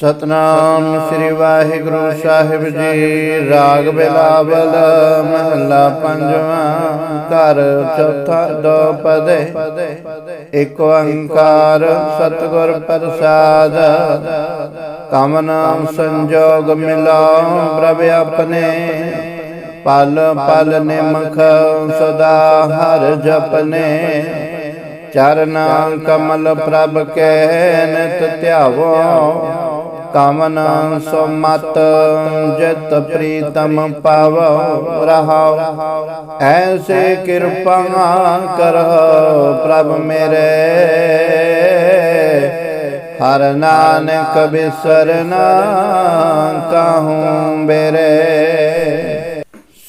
ਸਤਨਾਮ ਸ੍ਰੀ ਵਾਹਿਗੁਰੂ ਸਾਹਿਬ ਜੀ, ਰਾਗ ਬਿਲਾਵਲ, ਮਹੱਲਾ ਪੰਜਵਾਂ, ਘਰ ਚੌਥਾ ਦੋ ਪਦੇ, ਇੱਕ ਓੰਕਾਰ ਸਤਿਗੁਰ ਪ੍ਰਸਾਦ। ਕਮ ਨਾਮ ਸੰਜੋਗ ਮਿਲਾਉ ਪ੍ਰਭ ਆਪਣੇ, ਪਲ ਪਲ ਨਿਮਖ ਸਦਾ ਹਰ ਜਪਨੇ। ਚਰਨਾ ਕਮਲ ਪ੍ਰਭ ਕੈ ਨਿਤ ਧਿਆਵੋ ਕਾਮਨ ਸੁਮਤ ਜਿਤ ਪ੍ਰੀਤਮ ਪਾਵੋ ਰਹਾਉ ਐਸੇ ਕਿਰਪਾ ਕਰਹੁ ਪ੍ਰਭ ਮੇਰੇ ਹਰ ਨਾਨਕ ਬਿਸਰਨਾ ਕਾਹੂ ਬੇਰੇ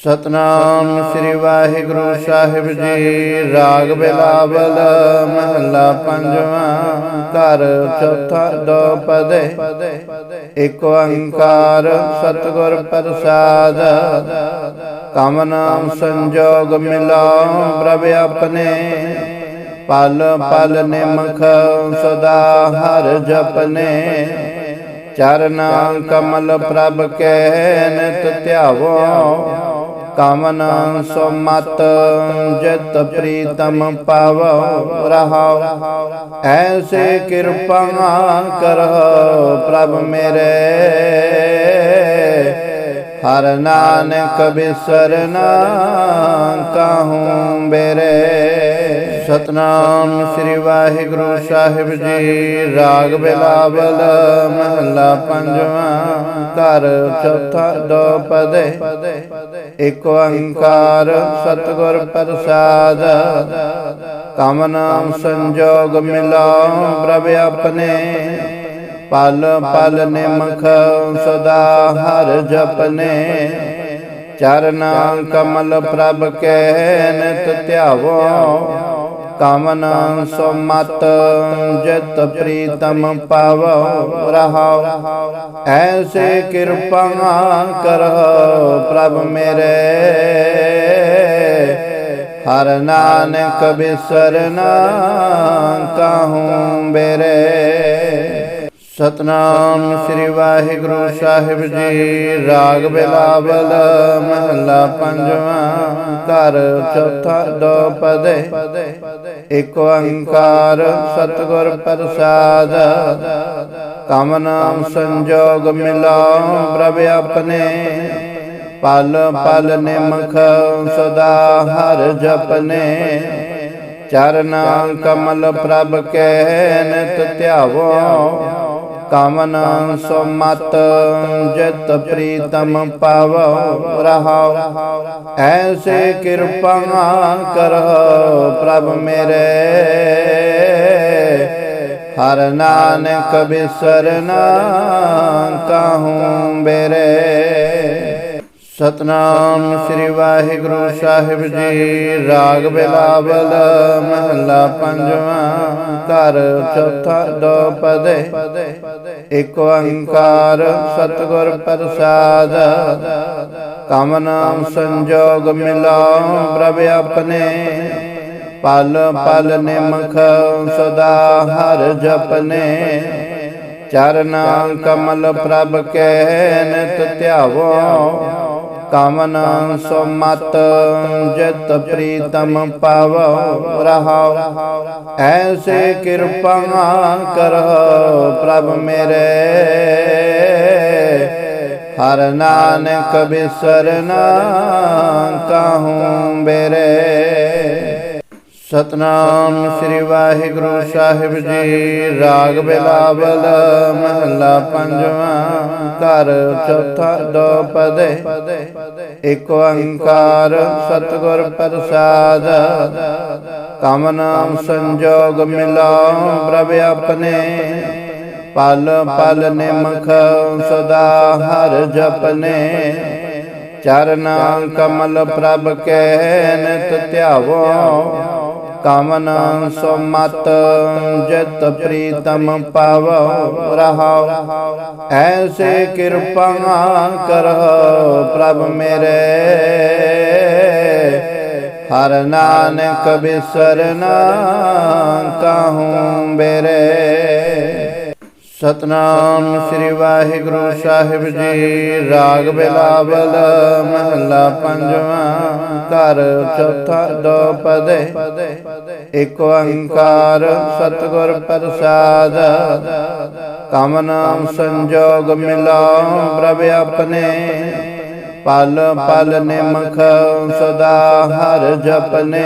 ਸਤਨਾਮ ਸ੍ਰੀ ਵਾਹਿਗੁਰੂ ਸਾਹਿਬ ਜੀ। ਰਾਗ ਬਿਲਾਵਲ ਮਹੱਲਾ ਪੰਜਵਾਂ, ਘਰ ਚੌਥਾ ਦੋ ਪਦੇ। ਇੱਕ ਓੰਕਾਰ ਸਤਿਗੁਰ ਪ੍ਰਸਾਦ। ਕਮ ਨਾਮ ਸੰਜੋਗ ਮਿਲਾਉ ਪ੍ਰਭ ਆਪਣੇ। ਪਲ ਪਲ ਨਿਮਖ ਸਦਾ ਹਰ ਜਪਨੇ। ਚਰਨਾ ਕਮਲ ਪ੍ਰਭ ਕੈ ਨਿਤ ਧਿਆਵੋ। ਕਾਮਨ ਸੁਮਤ ਜਿਤ ਪ੍ਰੀਤਮ ਪਾਵੋ ਰਹਾਉ ਐਸੇ ਕਿਰਪਾ ਕਰਹੁ ਪ੍ਰਭ ਮੇਰੇ ਹਰ ਨਾਨਕ ਬਿਸਰਨਾ ਕਾਹੂ ਬੇਰੇ ਸਤਨਾਮ ਸ੍ਰੀ ਵਾਹਿਗੁਰੂ ਸਾਹਿਬ ਜੀ। ਰਾਗ ਬਿਲਾਵਲ ਮਹੱਲਾ ਪੰਜਵਾਂ, ਘਰ ਚੌਥਾ ਦੋ ਪਦੇ। ਇੱਕ ਓੰਕਾਰ ਸਤਿਗੁਰ ਪ੍ਰਸਾਦ। ਕਮ ਨਾਮ ਸੰਜੋਗ ਮਿਲਾਉ ਪ੍ਰਭ ਆਪਣੇ। ਪਲ ਪਲ ਨਿਮਖ ਸਦਾ ਹਰ ਜਪਨੇ। ਚਰਨਾ ਕਮਲ ਪ੍ਰਭ ਕੈ ਨਿਤ ਧਿਆਵੋ। ਕਾਮਨ ਸੁਮਤ ਜਿਤ ਪ੍ਰੀਤਮ ਪਾਵੋ ਰਹਾਉ ਐਸੇ ਕਿਰਪਾ ਕਰੋ ਪ੍ਰਭ ਮੇਰੇ ਹਰ ਨਾਨਕ ਬਿਸਰਨਾ ਕਾਹੂ ਬੇਰੇ ਸਤਨਾਮ ਸ੍ਰੀ ਵਾਹਿਗੁਰੂ ਸਾਹਿਬ ਜੀ, ਰਾਗ ਬਿਲਾਵਲ, ਮਹੱਲਾ ਪੰਜਵਾਂ, ਘਰ ਚੌਥਾ ਦੋ ਪਦੇ, ਇੱਕ ਓੰਕਾਰ ਸਤਿਗੁਰ ਪ੍ਰਸਾਦ। ਕਮ ਨਾਮ ਸੰਜੋਗ ਮਿਲਾਉ ਪ੍ਰਭ ਆਪਣੇ, ਪਲ ਪਲ ਨਿਮਖ ਸਦਾ ਹਰ ਜਪਨੇ। ਚਰਨਾ ਕਮਲ ਪ੍ਰਭ ਕੈ ਨਿਤ ਧਿਆਵੋ ਕਾਮਨ ਸੁਮਤ ਜਿਤ ਪ੍ਰੀਤਮ ਪਾਵੋ ਰਹਾਉ ਐਸੇ ਕਿਰਪਾ ਕਰਹੁ ਪ੍ਰਭ ਮੇਰੇ ਹਰ ਨਾਨਕ ਬਿਸਰਨਾ ਕਾਹੂ ਬੇਰੇ ਸਤਨਾਮ ਸ੍ਰੀ ਵਾਹਿਗੁਰੂ ਸਾਹਿਬ ਜੀ, ਰਾਗ ਬਿਲਾਵਲ, ਮਹੱਲਾ ਪੰਜਵਾਂ, ਘਰ ਚੌਥਾ ਦੋ ਪਦੇ, ਇੱਕ ਓੰਕਾਰ ਸਤਿਗੁਰ ਪ੍ਰਸਾਦ। ਕਮ ਨਾਮ ਸੰਜੋਗ ਮਿਲਾਉ ਪ੍ਰਭ ਆਪਣੇ, ਪਲ ਪਲ ਨਿਮਖ ਸਦਾ ਹਰ ਜਪਨੇ। ਚਰਨਾ ਕਮਲ ਪ੍ਰਭ ਕੈ ਨਿਤ ਧਿਆਵੋ ਕਾਮਨ ਸੁਮਤ ਜਿਤ ਪ੍ਰੀਤਮ ਪਵ ਰਹਾਉ ਐਸੇ ਕਿਰਪਾ ਕਰਹੁ ਪ੍ਰਭ ਮੇਰੇ ਹਰ ਨਾਨਕ ਬਿਸਰਨਾ ਕਾਹੂ ਬੇਰੇ ਸਤਨਾਮ ਸ੍ਰੀ ਵਾਹਿਗੁਰੂ ਸਾਹਿਬ ਜੀ। ਰਾਗ ਬਿਲਾਵਲ ਮਹੱਲਾ ਪੰਜਵਾਂ, ਘਰ ਚੌਥਾ ਦੋ ਪਦੇ। ਇੱਕ ਓੰਕਾਰ ਸਤਿਗੁਰ ਪ੍ਰਸਾਦ। ਕਮ ਨਾਮ ਸੰਜੋਗ ਮਿਲਾਉ ਪ੍ਰਭ ਆਪਣੇ। ਪਲ ਪਲ ਨਿਮਖ ਸਦਾ ਹਰ ਜਪਨੇ। ਚਰਨਾ ਕਮਲ ਪ੍ਰਭ ਕੈ ਨਿਤ ਧਿਆਵੋ। ਕਾਮਨ ਸੁਮਤ ਜਿਤ ਪ੍ਰੀਤਮ ਪਾਵੋ ਰਹਾਉ ਐਸੇ ਕਿਰਪਾ ਕਰਹੁ ਪ੍ਰਭ ਮੇਰੇ ਹਰ ਨਾਨਕ ਬਿਸਰਨਾ ਕਾਹੂ ਬੇਰੇ ਸਤਨਾਮ ਸ੍ਰੀ ਵਾਹਿਗੁਰੂ ਸਾਹਿਬ ਜੀ, ਰਾਗ ਬਿਲਾਵਲ, ਮਹੱਲਾ ਪੰਜਵਾਂ, ਘਰ ਚੌਥਾ ਦੋ ਪਦੇ, ਇੱਕ ਓੰਕਾਰ ਸਤਿਗੁਰ ਪ੍ਰਸਾਦ। ਕਮ ਨਾਮ ਸੰਜੋਗ ਮਿਲਾਉ ਪ੍ਰਭ ਆਪਣੇ, ਪਲ ਪਲ ਨਿਮਖ ਸਦਾ ਹਰ ਜਪਨੇ।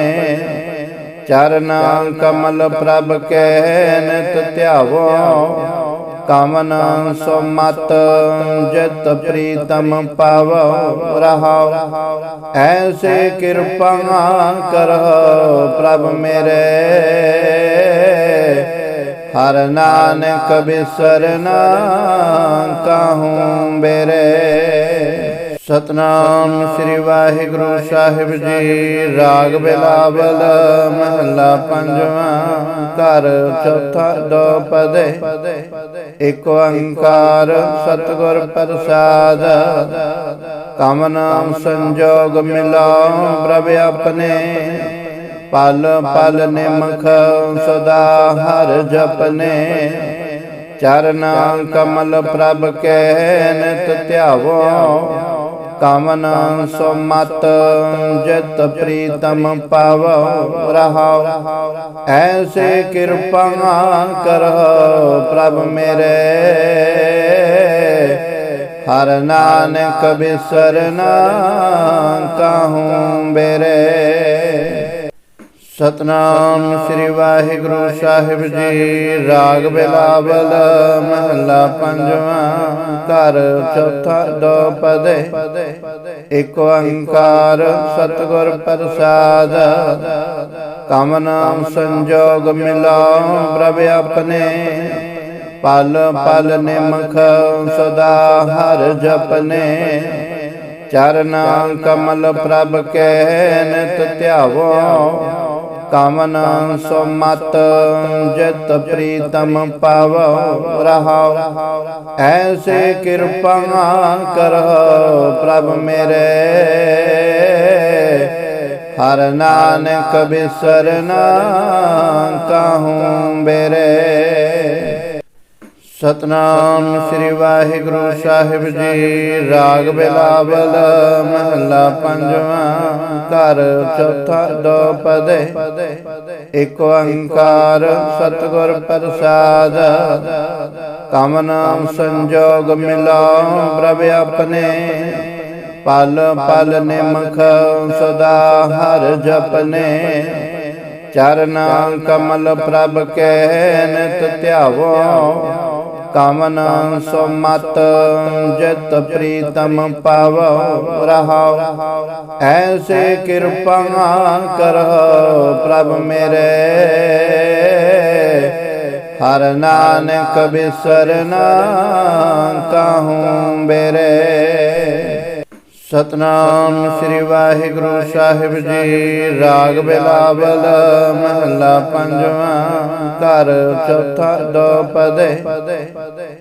ਚਰਨਾ ਕਮਲ ਪ੍ਰਭ ਕੈ ਨਿਤ ਧਿਆਵੋ ਕਾਮਨ ਸੁਮਤ, ਜਿਤ ਪ੍ਰੀਤਮ ਪਵ ਰਹਾਉ। ਐਸੇ ਕਿਰਪਾ ਕਰਹੁ ਪ੍ਰਭ ਮੇਰੇ। ਹਰ ਨਾਨਕ ਬਿਸਰਨਾ ਕਾਹੂ ਬੇਰੇ ਸਤਨਾਮ ਸ੍ਰੀ ਵਾਹਿਗੁਰੂ ਸਾਹਿਬ ਜੀ। ਰਾਗ ਬਿਲਾਵਲ ਮਹੱਲਾ ਪੰਜਵਾਂ ਘਰ ਚੌਥਾ ਦੋ ਪਦੇ। ਇੱਕ ਓੰਕਾਰ ਸਤਿਗੁਰ ਪ੍ਰਸਾਦ। ਕਮ ਨਾਮ ਸੰਜੋਗ ਮਿਲਾਉ ਪ੍ਰਭ ਆਪਣੇ। ਪਲ ਪਲ ਨਿਮਖ ਸਦਾ ਹਰ ਜਪਨੇ। ਚਰਨਾ ਕਮਲ ਪ੍ਰਭ ਕੈ ਨਿਤ ਧਿਆਵੋ। ਕਾਮਨ ਸੁਮਤ ਜਿਤ ਪ੍ਰੀਤਮ ਪਵ ਰਹਾਉ ਐਸੇ ਕਿਰਪਾ ਕਰਹੁ ਪ੍ਰਭ ਮੇਰੇ ਹਰ ਨਾਨਕ ਬਿਸਰਨਾ ਕਾਹੂ ਬੇਰੇ ਸਤਨਾਮ ਸ੍ਰੀ ਵਾਹਿਗੁਰੂ ਸਾਹਿਬ ਜੀ। ਰਾਗ ਬਿਲਾਵਲ ਮਹੱਲਾ ਪੰਜਵਾਂ ਘਰ ਚੌਥਾ ਦੋ ਪਦੇ। ਇੱਕ ਓੰਕਾਰ ਸਤਿਗੁਰ ਪ੍ਰਸਾਦ। ਕਮ ਨਾਮ ਸੰਜੋਗ ਮਿਲਾਉ ਪ੍ਰਭ ਆਪਣੇ। ਪਲ ਪਲ ਨਿਮਖ ਸਦਾ ਹਰ ਜਪਨੇ। ਚਰਨਾ ਕਮਲ ਪ੍ਰਭ ਕੈ ਨਿਤ ਧਿਆਵੋ। ਕਾਮਨ ਸੁਮਤ ਜਿਤ ਪ੍ਰੀਤਮ ਪਵ ਰਹਾਉ ਐਸੇ ਕਿਰਪਾ ਕਰਹੁ ਪ੍ਰਭ ਮੇਰੇ ਹਰ ਨਾਨਕ ਬਿਸਰਨਾ ਕਾਹੂ ਬੇਰੇ ਸਤਨਾਮ ਸ੍ਰੀ ਵਾਹਿਗੁਰੂ ਸਾਹਿਬ ਜੀ ਰਾਗ ਬਿਲਾਵਲ ਮਹੱਲਾ ਪੰਜਵਾਂ ਘਰ ਚੌਥਾ ਦੋ ਪਦੇ ਇੱਕ ਓੰਕਾਰ ਸਤਿਗੁਰ ਪ੍ਰਸਾਦ। ਕਮ ਨਾਮ ਸੰਜੋਗ ਮਿਲਾਉ ਪ੍ਰਭ ਆਪਣੇ। ਪਲ ਪਲ ਨਿਮਖ ਸਦਾ ਹਰ ਜਪਨੇ। ਚਰਨਾ ਕਮਲ ਪ੍ਰਭ ਕੈ ਨਿਤ ਧਿਆਵੋ। ਕਾਮਨ ਸੁਮਤ ਜਿਤ ਪ੍ਰੀਤਮ ਪਾਵ ਰਹਾਉ ਐਸੇ ਕਿਰਪਾ ਕਰਹੁ ਪ੍ਰਭ ਮੇਰੇ ਹਰ ਨਾਨਕ ਬਿਸਰਨਾ ਕਾਹੂ ਬੇਰੇ ਸਤਨਾਮ ਸ੍ਰੀ ਵਾਹਿਗੁਰੂ ਸਾਹਿਬ ਜੀ, ਰਾਗ ਬਿਲਾਵਲ, ਮਹੱਲਾ ਪੰਜਵਾਂ, ਘਰ ਚੌਥਾ ਦੋ ਪਦੇ,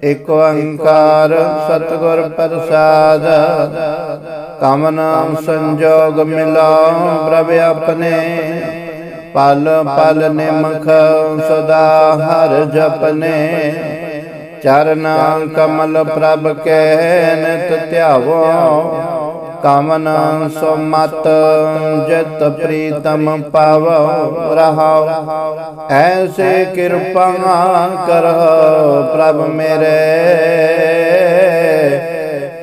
ਇੱਕ ਓੰਕਾਰ ਸਤਿਗੁਰ ਪ੍ਰਸਾਦ। ਕਮ ਨਾਮ ਸੰਜੋਗ ਮਿਲਾਉ ਪ੍ਰਭ ਆਪਣੇ, ਪਲ ਪਲ ਨਿਮਖ ਸਦਾ ਹਰ ਜਪਨੇ। ਚਰਨਾ ਕਮਲ ਪ੍ਰਭ ਕੈ ਨਿਤ ਧਿਆਵੋ ਕਾਮਨ ਸੁਮਤ ਜਿਤ ਪ੍ਰੀਤਮ ਪਾਵ ਰਹਾਉ ਐਸੇ ਕਿਰਪਾ ਕਰਹੁ ਪ੍ਰਭ ਮੇਰੇ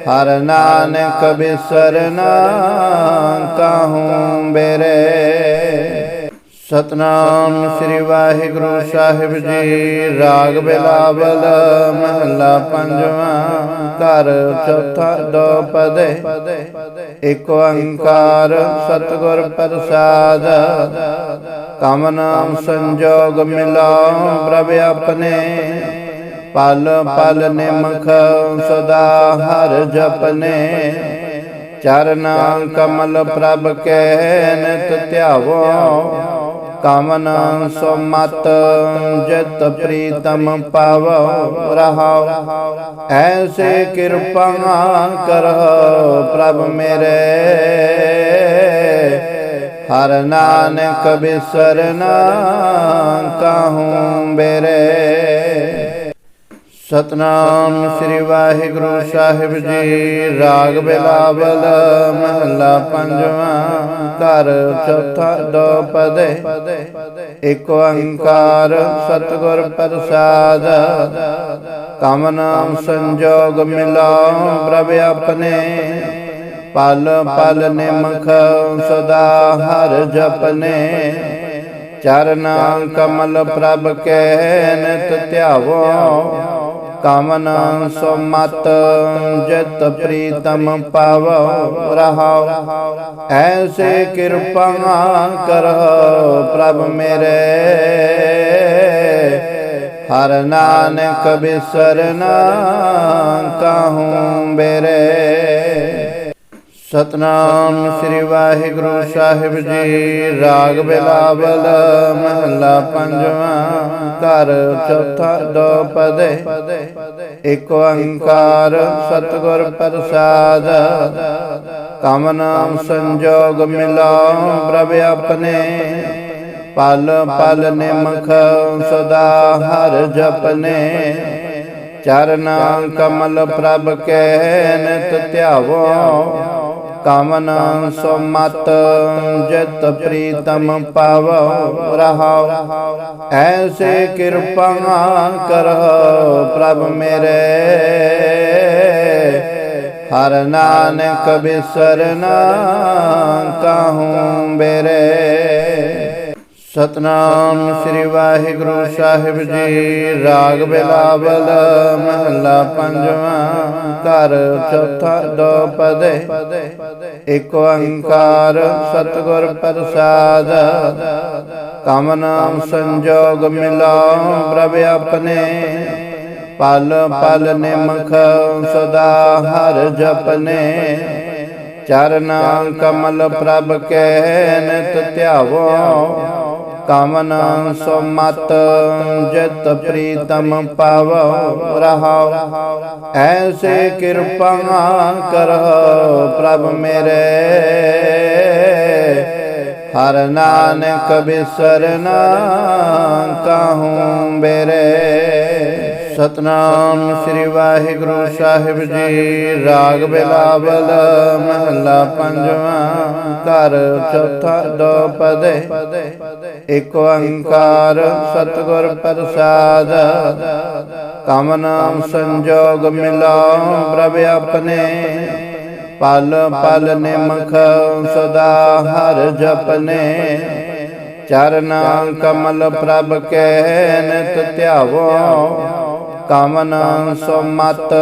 ਹਰ ਨਾਨਕ ਬਿਸਰਨਾ ਕਾਹੂ ਬੇਰੇ ਸਤਨਾਮ ਸ੍ਰੀ ਵਾਹਿਗੁਰੂ ਸਾਹਿਬ ਜੀ, ਰਾਗ ਬਿਲਾਵਲ, ਮਹੱਲਾ ਪੰਜਵਾਂ, ਘਰ ਚੌਥਾ ਦੋ ਪਦੇ, ਇੱਕ ਓੰਕਾਰ ਸਤਿਗੁਰ ਪ੍ਰਸਾਦ। ਕਮ ਨਾਮ ਸੰਜੋਗ ਮਿਲਾਉ ਪ੍ਰਭ ਆਪਣੇ, ਪਲ ਪਲ ਨਿਮਖ ਸਦਾ ਹਰ ਜਪਨੇ। ਚਰਨਾ ਕਮਲ ਪ੍ਰਭ ਕੈ ਨਿਤ ਧਿਆਵੋ ਕਾਮਨ ਸੁਮਤ ਜਿਤ ਪ੍ਰੀਤਮ ਪਵ ਰਹਾਉ। ਐਸੇ ਕਿਰਪਾ ਕਰਹੁ ਪ੍ਰਭ ਮੇਰੇ। ਹਰ ਨਾਨਕ ਬਿਸਰਨਾ ਕਾਹੂ ਬੇਰੇ ਸਤਨਾਮ ਸ੍ਰੀ ਵਾਹਿਗੁਰੂ ਸਾਹਿਬ ਜੀ, ਰਾਗ ਬਿਲਾਵਲ, ਮਹੱਲਾ ਪੰਜਵਾਂ, ਘਰ ਚੌਥਾ ਦੋ ਪਦੇ, ਇੱਕ ਓੰਕਾਰ ਸਤਿਗੁਰ ਪ੍ਰਸਾਦ। ਕਮ ਨਾਮ ਸੰਜੋਗ ਮਿਲਾਉ ਪ੍ਰਭ ਆਪਣੇ, ਪਲ ਪਲ ਨਿਮਖ ਸਦਾ ਹਰ ਜਪਨੇ। ਚਰਨਾ ਕਮਲ ਪ੍ਰਭ ਕੈ ਨਿਤ ਧਿਆਵੋ ਕਾਮਨ ਸੁਮਤ ਜਿਤ ਪ੍ਰੀਤਮ ਪਵ ਰਹਾਉ ਐਸੇ ਕਿਰਪਾ ਕਰਹੁ ਪ੍ਰਭ ਮੇਰੇ ਹਰ ਨਾਨਕ ਬਿਸਰਨਾ ਕਾਹੂ ਬੇਰੇ ਸਤਨਾਮ ਸ੍ਰੀ ਵਾਹਿਗੁਰੂ ਸਾਹਿਬ ਜੀ। ਰਾਗ ਬਿਲਾਵਲ ਮਹਲਾ ਪੰਜਵਾਂ, ਘਰ ਚੌਥਾ ਦੋ ਪਦੇ। ਇੱਕ ਓੰਕਾਰ ਸਤਿਗੁਰ ਪ੍ਰਸਾਦ। ਕਮ ਨਾਮ ਸੰਜੋਗ ਮਿਲਾਉ ਪ੍ਰਭ ਆਪਣੇ। ਪਲ ਪਲ ਨਿਮਖ ਸਦਾ ਹਰ ਜਪਨੇ। ਚਰਨਾ ਕਮਲ ਪ੍ਰਭ ਕੈ ਨਿਤ ਧਿਆਵੋ। ਕਾਮਨ ਸੁਮਤ ਜਿਤ ਪ੍ਰੀਤਮ ਪਵ ਰਹਾਉ ਐਸੇ ਕਿਰਪਾ ਕਰਹੁ ਪ੍ਰਭ ਮੇਰੇ ਹਰ ਨਾਨਕ ਬਿਸਰਨਾ ਕਾਹੂ ਬੇਰੇ ਸਤਨਾਮ ਸ੍ਰੀ ਵਾਹਿਗੁਰੂ ਸਾਹਿਬ ਜੀ, ਰਾਗ ਬਿਲਾਵਲ, ਮਹੱਲਾ ਪੰਜਵਾਂ, ਘਰ ਚੌਥਾ ਦੋ ਪਦੇ, ਇੱਕ ਓੰਕਾਰ ਸਤਿਗੁਰ ਪ੍ਰਸਾਦ। ਕਮ ਨਾਮ ਸੰਜੋਗ ਮਿਲਾਉ ਪ੍ਰਭ ਆਪਣੇ, ਪਲ ਪਲ ਨਿਮਖ ਸਦਾ ਹਰ ਜਪਨੇ। ਚਰਨਾ ਕਮਲ ਪ੍ਰਭ ਕੈ ਨਿਤ ਧਿਆਵੋ ਕਾਮਨ ਸੁਮਤ ਜਿਤ ਪ੍ਰੀਤਮ ਪਾਵ ਰਹਾਉ ਐਸੇ ਕਿਰਪਾ ਕਰਹੁ ਪ੍ਰਭ ਮੇਰੇ ਹਰ ਨਾਨਕ ਬਿਸਰਨਾ ਕਾਹੂ ਬੇਰੇ ਸਤਨਾਮ ਸ੍ਰੀ ਵਾਹਿਗੁਰੂ ਸਾਹਿਬ ਜੀ, ਰਾਗ ਬਿਲਾਵਲ, ਮਹੱਲਾ ਪੰਜਵਾਂ, ਘਰ ਚੌਥਾ ਦੋ ਪਦੇ, ਇੱਕ ਓੰਕਾਰ ਸਤਿਗੁਰ ਪ੍ਰਸਾਦ। ਕਮ ਨਾਮ ਸੰਜੋਗ ਮਿਲਾਉ ਪ੍ਰਭ ਆਪਣੇ, ਪਲ ਪਲ ਨਿਮਖ ਸਦਾ ਹਰ ਜਪਨੇ। ਚਰਨਾ ਕਮਲ ਪ੍ਰਭ ਕੈ ਨਿਤ ਧਿਆਵੋ ਕਾਮਨ ਸੁਮਤ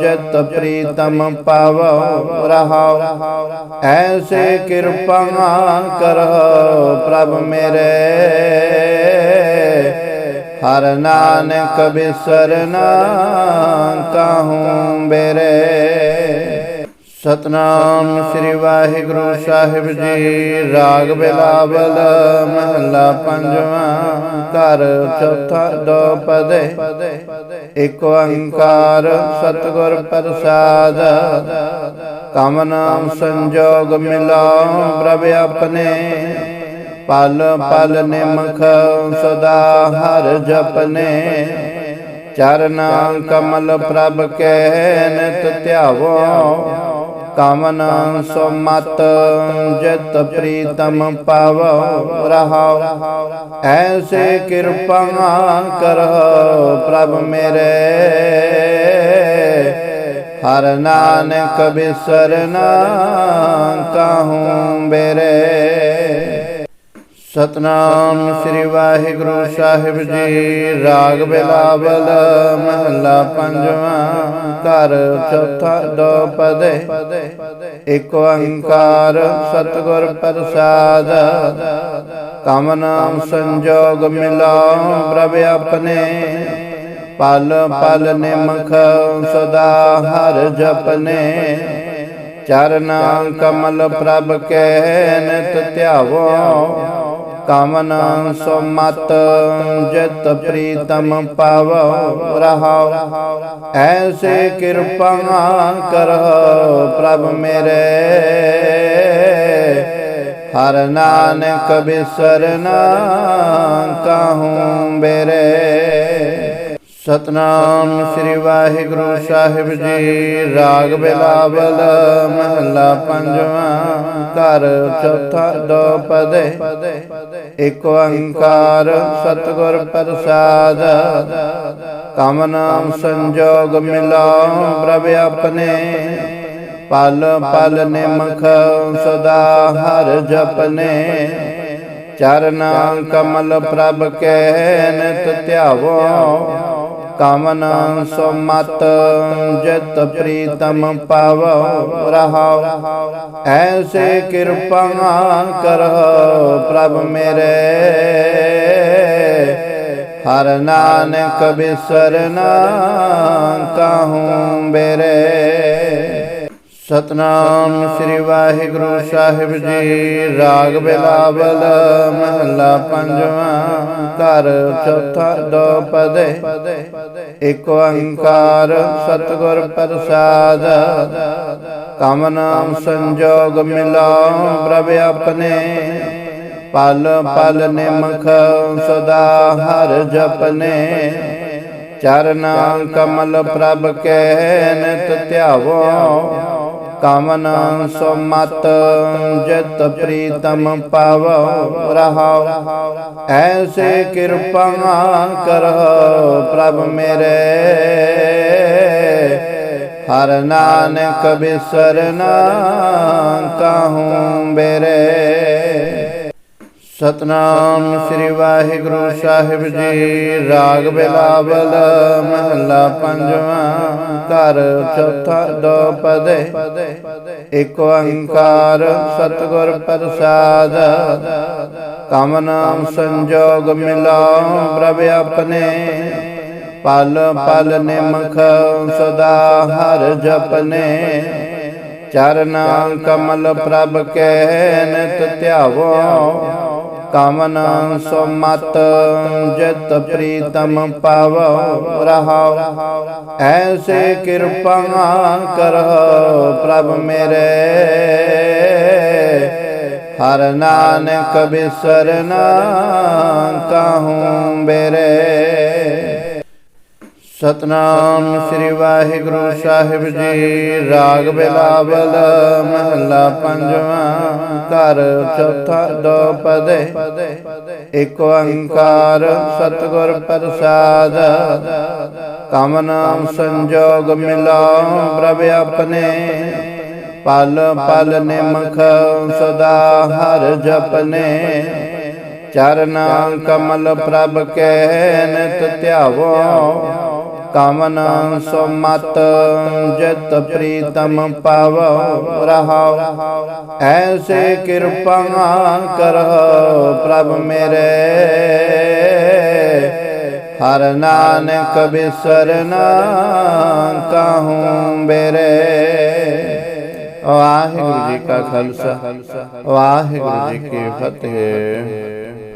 ਜਿਤ ਪ੍ਰੀਤਮ ਪਾਵ ਰਹਾਉ ਐਸੇ ਕਿਰਪਾ ਕਰਹੁ ਪ੍ਰਭ ਮੇਰੇ ਹਰ ਨਾਨਕ ਬਿਸਰਨਾ ਕਾਹੂ ਬੇਰੇ ਸਤਨਾਮ ਸ੍ਰੀ ਵਾਹਿਗੁਰੂ ਸਾਹਿਬ ਜੀ, ਰਾਗ ਬਿਲਾਵਲ, ਮਹੱਲਾ ਪੰਜਵਾਂ, ਘਰ ਚੌਥਾ ਦੋ ਪਦੇ, ਇੱਕ ਓੰਕਾਰ ਸਤਿਗੁਰ ਪ੍ਰਸਾਦ। ਕਮ ਨਾਮ ਸੰਜੋਗ ਮਿਲਾਉ ਪ੍ਰਭ ਆਪਣੇ, ਪਲ ਪਲ ਨਿਮਖ ਸਦਾ ਹਰ ਜਪਨੇ। ਚਰਨਾ ਕਮਲ ਪ੍ਰਭ ਕੈ ਨਿਤ ਧਿਆਵੋ ਕਾਮਨ ਸੁਮਤ ਜਿਤ ਪ੍ਰੀਤਮ ਪਾਵ ਰਹਾਉ ਐਸੇ ਕਿਰਪਾ ਕਰਹੁ ਪ੍ਰਭ ਮੇਰੇ ਹਰ ਨਾਨਕ ਬਿਸਰਨਾ ਕਾਹੂ ਬੇਰੇ ਸਤਨਾਮ ਸ੍ਰੀ ਵਾਹਿਗੁਰੂ ਸਾਹਿਬ ਜੀ, ਰਾਗ ਬਿਲਾਵਲ, ਮਹੱਲਾ ਪੰਜਵਾਂ, ਘਰ ਚੌਥਾ ਦੋ ਪਦੇ, ਇੱਕ ਓੰਕਾਰ ਸਤਿਗੁਰ ਪ੍ਰਸਾਦ। ਕਮ ਨਾਮ ਸੰਜੋਗ ਮਿਲਾਉ ਪ੍ਰਭ ਆਪਣੇ, ਪਲ ਪਲ ਨਿਮਖ ਸਦਾ ਹਰ ਜਪਨੇ। ਚਰਨਾ ਕਮਲ ਪ੍ਰਭ ਕੈ ਨਿਤ ਧਿਆਵੋ ਕਾਮਨ ਸੁਮਤ ਜਿਤ ਪ੍ਰੀਤਮ ਪਵ ਰਹਾਉ ਐਸੇ ਕਿਰਪਾ ਕਰਹੁ ਪ੍ਰਭ ਮੇਰੇ ਹਰ ਨਾਨਕ ਬਿਸਰਨਾ ਕਾਹੂ ਬੇਰੇ ਸਤਨਾਮ ਸ੍ਰੀ ਵਾਹਿਗੁਰੂ ਸਾਹਿਬ ਜੀ, ਰਾਗ ਬਿਲਾਵਲ, ਮਹਲਾ ਪੰਜਵਾਂ, ਘਰ ਚੌਥਾ ਦੋ ਪਦੇ, ਇੱਕ ਓੰਕਾਰ ਸਤਿਗੁਰ ਪ੍ਰਸਾਦ। ਕਮ ਨਾਮ ਸੰਜੋਗ ਮਿਲਾਉ ਪ੍ਰਭ ਆਪਣੇ, ਪਲ ਪਲ ਨਿਮਖ ਸਦਾ ਹਰ ਜਪਨੇ। ਚਰਨਾ ਕਮਲ ਪ੍ਰਭ ਕੈ ਨਿਤ ਧਿਆਵੋ ਕਾਮਨ ਸੁਮਤ ਜਿਤ ਪ੍ਰੀਤਮ ਪਵ ਰਹਾਉ ਐਸੇ ਕਿਰਪਾ ਕਰ ਪ੍ਰਭ ਮੇਰੇ ਹਰ ਨਾਨਕ ਬਿਸਰਨਾ ਕਾਹੂੰ ਬੇਰੇ ਸਤਨਾਮ ਸ੍ਰੀ ਵਾਹਿਗੁਰੂ ਸਾਹਿਬ ਜੀ। ਰਾਗ ਬਿਲਾਵਲ ਮਹਲਾ ਪੰਜਵਾਂ, ਘਰ ਚੌਥਾ ਦੋ ਪਦੇ। ਇੱਕ ਓੰਕਾਰ ਸਤਿਗੁਰ ਪ੍ਰਸਾਦ। ਕਮ ਨਾਮ ਸੰਜੋਗ ਮਿਲਾਉ ਪ੍ਰਭ ਆਪਣੇ। ਪਲ ਪਲ ਨਿਮਖ ਸਦਾ ਹਰ ਜਪਨੇ। ਚਰਨਾ ਕਮਲ ਪ੍ਰਭ ਕੈ ਨਿਤ ਧਿਆਵੋ। ਕਾਮਨ ਸੁਮਤ, ਜਿਤ ਪ੍ਰੀਤਮ ਪਵ ਰਹਾਉ। ਐਸੇ ਕਿਰਪਾ ਕਰ ਪ੍ਰਭ ਮੇਰੇ। ਹਰ ਨਾਨਕ ਬਿਸਰਨਾ ਕਾਹੂੰ ਬੇਰੇ ਸਤਨਾਮ ਸ੍ਰੀ ਵਾਹਿਗੁਰੂ ਸਾਹਿਬ ਜੀ। ਰਾਗ ਬਿਲਾਵਲ ਮਹੱਲਾ ਪੰਜਵਾਂ ਘਰ ਚੌਥਾ ਦੋ ਪਦੇ। ਇੱਕ ਓੰਕਾਰ ਸਤਿਗੁਰ ਪ੍ਰਸਾਦ। ਕਮ ਨਾਮ ਸੰਜੋਗ ਮਿਲਾਉ ਪ੍ਰਭ ਆਪਣੇ। ਪਲ ਪਲ ਨਿਮਖ ਸਦਾ ਹਰ ਜਪਨੇ। ਚਰਨਾ ਕਮਲ ਪ੍ਰਭ ਕੈ ਨਿਤ ਧਿਆਵੋ। ਕਾਮਨ ਸੁਮਤ, ਜਿਤ ਪ੍ਰੀਤਮ ਪਾਵ ਰਹਾਉ। ਐਸੇ ਕਿਰਪਾ ਕਰ ਪ੍ਰਭ ਮੇਰੇ। ਹਰ ਨਾਨਕ ਬਿਸਰਨਾ ਕਾਹੂੰ ਬੇਰੇ ਸਤਨਾਮ ਸ੍ਰੀ ਵਾਹਿਗੁਰੂ ਸਾਹਿਬ ਜੀ। ਰਾਗ ਬਿਲਾਵਲ ਮਹੱਲਾ ਪੰਜਵਾਂ ਘਰ ਚੌਥਾ ਦੋ ਪਦੇ। ਇੱਕ ਓੰਕਾਰ ਸਤਿਗੁਰ ਪ੍ਰਸਾਦ। ਕਮ ਨਾਮ ਸੰਜੋਗ ਮਿਲਾਉ ਪ੍ਰਭ ਆਪਣੇ। ਪਲ ਪਲ ਨਿਮਖ ਸਦਾ ਹਰ ਜਪਨੇ। ਚਰਨਾ ਕਮਲ ਪ੍ਰਭ ਕੈ ਨਿਤ ਧਿਆਵੋ। ਕਾਮਨ ਸੁਮਤ ਜਿਤ ਪ੍ਰੀਤਮ ਪਵ ਰਹਾਉ ਐਸੇ ਕਿਰਪਾ ਕਰ ਪ੍ਰਭ ਮੇਰੇ ਹਰ ਨਾਨਕ ਬਿਸਰਨਾ ਕਾਹੂੰ ਬੇਰੇ ਵਾਹਿਗੁਰੂ ਜੀ ਕਾ ਖਾਲਸਾ ਵਾਹਿਗੁਰੂ ਜੀ ਕੀ ਫਤਿਹ